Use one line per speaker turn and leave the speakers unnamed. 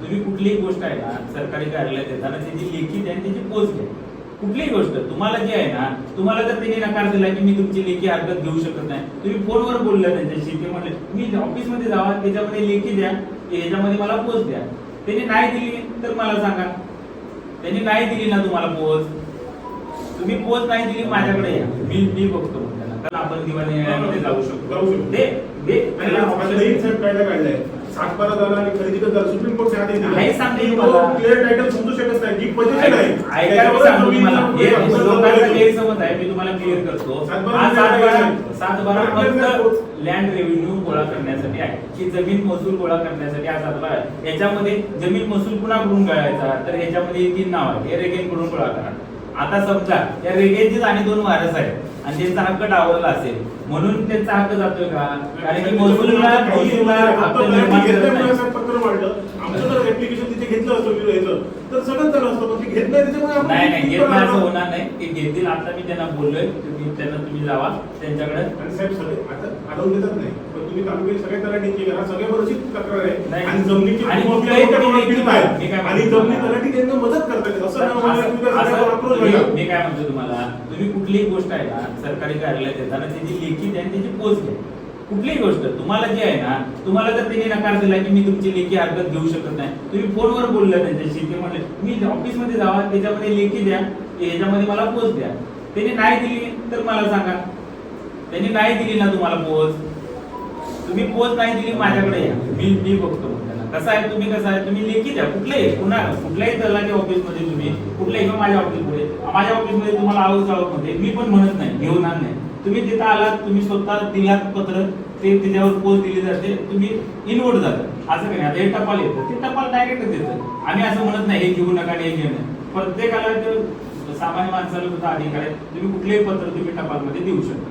तुम्ही कुठलीही गोष्ट आहे ना सरकारी कार्यालयात येताना त्याची लेखी द्या त्याची पोच द्या कुठलीही गोष्ट तुम्हाला जी आहे ना तुम्हाला जर त्यांनी नकार दिला की मी तुमची लेखी हरकत घेऊ शकत नाही तुम्ही फोनवर बोलला त्यांच्याशी ते म्हणले मी ऑफिसमध्ये जावा त्याच्यामध्ये लेखी द्या ह्याच्यामध्ये मला पोच द्या. त्यांनी नाही दिली तर मला सांगा. त्यांनी नाही दिली ना तुम्हाला पोच तुम्ही पोच नाही दिली माझ्याकडे या. मी मी बघतो आपण न्यायालयामध्ये जाऊ शकतो
जाऊ शकतो. सातबारा झाला आणि खरेदी कर झाला. सुप्रीम आदेश.
नाही सांगते मला.
क्लिअर टायटल समजू शकत नाही. जी पोझिशन आहे
ऐकायला सांगतो हे लोकांचा
आहे.
गैरसमज आहे मी तुम्हाला क्लिअर करतो.
सातबारा
सातबारा फक्त लँड रेव्हेन्यू गोळा करण्यासाठी आहे. की जमीन महसूल गोळा करण्यासाठी हा सातबारा आहे. याच्यामध्ये जमीन महसूल कुणाकडून गळायचा तर ह्याच्यामध्ये हे तीन नाव आहे हे रेगेनकडून गोळा करा. आता समजा या रेगेनचीच आणि दोन वारस आहेत आणि त्यांचा हक्क डावलला असेल. म्हणून त्यांचा हक्क जातोय का? कारण की महसूलला महसूलला हक्क निर्माण करत नाही.
पत्र मांडलं आमचं जर ऍप्लिकेशन तिथे घेतलं असतं विरो ह्याचं तर सगळं झालं असतं. पण ते घेत नाही त्याच्यामुळे आपण
नाही नाही.
किती
घेत नाही असं
प्रमाणात-
होणार नाही. ते घेतील. आता मी त्यांना बोललोय. तुम्ही त्यांना तुम्ही जावा. त्यांच्याकडे.
आणि साहेब सगळे आता अडवून देतात नाही. पण तुम्ही तालुक्यात सगळ्या तलाठी करा. सगळ्या वर्षी तक्रार आहे. आणि जमिनीची
आणि कुठल्याही
आणि जमिनी? तलाठी त्यांना मदत करतात असं.
मी काय म्हणतो तुम्हाला? तुम्ही कुठलीही गोष्ट आहे ना सरकारी कार्यालयात येताना त्याची लेखी द्या त्याची पोच द्या कुठलीही गोष्ट तुम्हाला जी आहे ना तुम्हाला जर त्यांनी नकार दिला की मी तुमची लेखी हरकत घेऊ शकत नाही तुम्ही फोनवर बोलला त्यांच्याशी ते म्हणले मी ऑफिसमध्ये जावा त्याच्यामध्ये लेखी द्या ह्याच्यामध्ये मला पोच द्या. त्यांनी नाही दिली तर मला सांगा. त्यांनी नाही दिली ना तुम्हाला पोच. तुम्ही पोच नाही दिली माझ्याकडे या. मी मी बघतो कसं आहे तुम्ही कसं आहे तुम्ही लेखी द्या. कुठल्याही पुन्हा कुठल्याही दलाच्या ऑफिसमध्ये तुम्ही कुठल्याही किंवा माझ्या ऑफिसमध्ये माझ्या ऑफिसमध्ये तुम्हाला आवड आवकमध्ये मी पण म्हणत नाही घेऊन आण नाही. तुम्ही तिथं आलात तुम्ही स्वतः दिलात पत्र ते त्याच्यावर पोच दिली जाते तुम्ही इनवर्ड जातात असं काही आता हे टपाल येतं. ते टपाल डायरेक्टच येतं. आम्ही असं म्हणत नाही हे घेऊ नका हे घेऊ नये प्रत्येकाला सामान्य माणसाला सुद्धा अधिकार आहे. तुम्ही कुठलेही पत्र तुम्ही टपालमध्ये देऊ शकता.